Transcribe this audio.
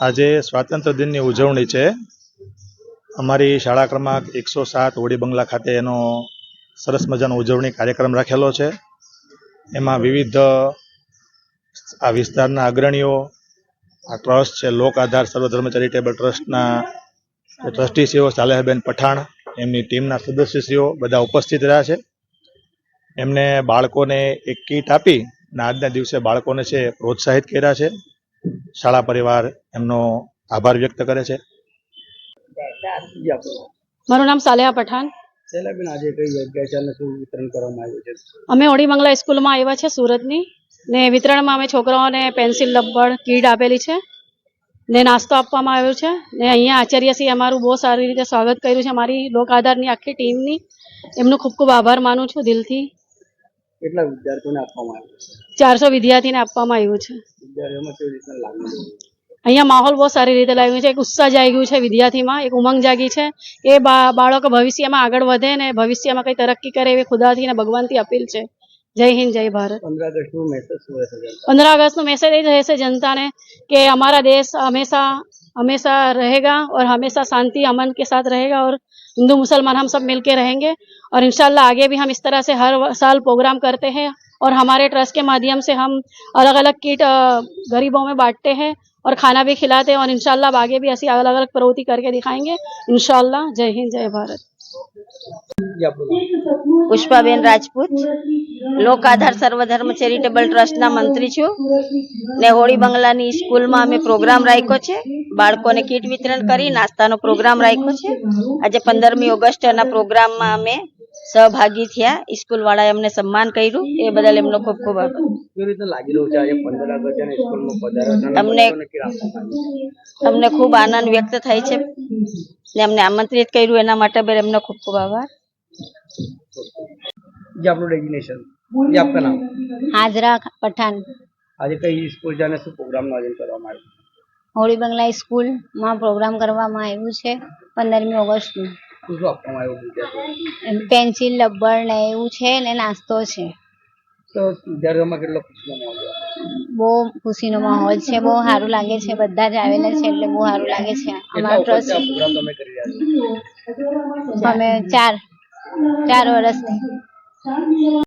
આજે સ્વાતંત્ર્ય દિનની ઉજવણી છે. અમારી શાળા ક્રમાંક એકસો સાત હોડી બંગલા ખાતે એનો સરસ મજાનો ઉજવણી કાર્યક્રમ રાખેલો છે. એમાં વિવિધ આ વિસ્તારના અગ્રણીઓ, આ ટ્રસ્ટ છે, લોક આધાર સર્વધર્મ ચેરિટેબલ ટ્રસ્ટના ટ્રસ્ટીશ્રીઓ સાલેહબેન પઠાણ, એમની ટીમના સદસ્યશ્રીઓ બધા ઉપસ્થિત રહ્યા છે. એમને બાળકોને એક કીટ આપી અને આજના દિવસે બાળકોને છે પ્રોત્સાહિત કર્યા છે. શાળા પરિવાર એમનો આભાર વ્યક્ત કરે છે. મારું નામ સાલેહા પઠાણ. છે? અમે ઓડી મંગલા સ્કૂલમાં આવ્યા છે સુરતની. ને વિતરણમાં અમે છોકરાઓને પેન્સિલ રબ્બર કીડ આપેલી છે. ને નાસ્તો આપવામાં આવ્યો છે. ને અહીંયા આચાર્યશ્રી અમારું બહુ સારી રીતે સ્વાગત કર્યું છે. અમારી લોક આધારની આખી ટીમની. એમનો ખૂબ ખૂબ આભાર માનું છું દિલથી. કેટલા વિદ્યાર્થીઓને આપવામાં આવ્યું છે? ચારસો વિદ્યાર્થીને આપવામાં આવ્યું છે. વિદ્યાર્થીઓમાં કેવી રીતના લાગણી અહીંયા માહોલ બહુ સારી રીતે લાગ્યું છે એક ઉત્સાહ જાગ્યું છે વિદ્યાર્થીમાં એક ઉમંગ જાગી છે. એ બાળકો ભવિષ્યમાં આગળ વધે ને ભવિષ્યમાં કંઈ તરક્કી કરે એવી ખુદાથી અને ભગવાનથી અપીલ છે. જય હિન્દ જય ભારત. પંદર ઓગસ્ટનો મેસેજ એ રહેશે જનતાને કે અમારા દેશ હંમેશા हमेशा रहेगा और हमेशा शांति, अमन के साथ रहेगा और हिंदू, मुसलमान हम सब मिलके रहेंगे। और इनशाला आगे भी हम इस तरह से हर साल प्रोग्राम करते हैं और हमारे ट्रस्ट के माध्यम से हम अलग अलग किट गरीबों में बांटते हैं और खाना भी खिलाते हैं और इनशाला आगे भी ऐसी अलग अलग प्रवृत्ति करके दिखाएँगे। इनशाला जय हिंद, जय भारत। પુષ્પાબેન રાજપૂત લોક આધાર સર્વધર્મ ચેરિટેબલ ટ્રસ્ટના મંત્રી છું. ને હોળી બંગલાની સ્કૂલમાં અમે પ્રોગ્રામ રાખ્યો છે. બાળકોને કીટ વિતરણ કરી નાસ્તાનો પ્રોગ્રામ રાખ્યો છે. આજે પંદરમી ઓગસ્ટના પ્રોગ્રામમાં અમે સહભાગી થયા. સ્કૂલ વાળાએ અમને સન્માન કર્યું. એ બદલ એમનો ખૂબ ખૂબ છે. અમને ખૂબ આનંદ વ્યક્ત થાય છે. ને અમને આમંત્રિત કર્યું. એના માટે બદલ એમનો ખૂબ ખૂબ આભાર. આપનું ડેઝિગ્નેશન જી આપકા નામ? હાજરા પઠાણ. આજે કઈ સ્કૂલ જાને શું પ્રોગ્રામનું આયોજન કરવામાં આવ્યું? હોળી બંગલા સ્કૂલમાં પ્રોગ્રામ કરવામાં આવ્યું છે પંદરમી ઓગસ્ટનું. શું શું આપવામાં આવ્યું વિદ્યાર્થીઓને પેન્સિલ રબર ને એવું છે ને નાસ્તો છે. તો વિદ્યાર્થીઓમાં કેટલો ખુશીનો માહોલ બહુ ખુશીનો માહોલ છે બહુ સારું લાગે છે બધા જ આવેલા છે એટલે બહુ સારું લાગે છે. અમારો ટ્રસ્ટ પ્રોગ્રામ તમે કરી રહ્યા છો? અમે ચાર ચાર વર્ષથી.